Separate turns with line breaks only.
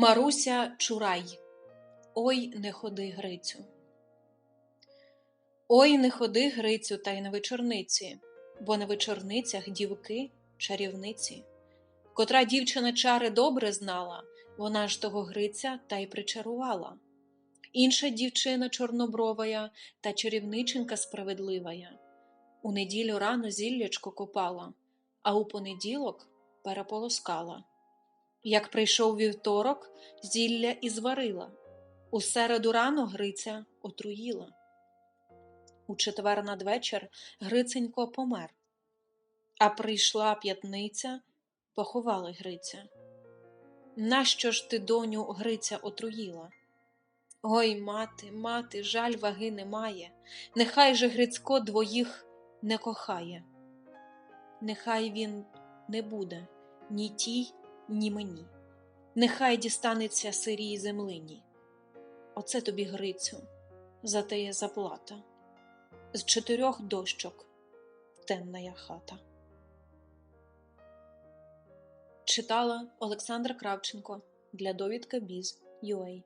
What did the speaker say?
Маруся Чурай. Ой, не ходи, Грицю. Ой, не ходи, Грицю, та й на вечорниці, бо на вечорницях дівки чарівниці. Котра дівчина чари добре знала, вона ж того Гриця та й причарувала. Інша дівчина чорнобровая та чарівниченка справедливая. У неділю рано зіллячко копала, а у понеділок переполоскала. Як прийшов вівторок, зілля і зварила, у середу рано Гриця отруїла. У четвер надвечір Гриценько помер, а прийшла п'ятниця, поховали Гриця. Нащо ж ти, доню, Гриця отруїла? Ой, мати, мати, жаль ваги немає, нехай же Грицько двоїх не кохає. Нехай він не буде ні тій, ні мені. Нехай дістанеться сирій землині. Оце тобі, Грицю, за теє заплата. З чотирьох дощок темная хата. Читала Олександра Кравченко для довідка Біз.UA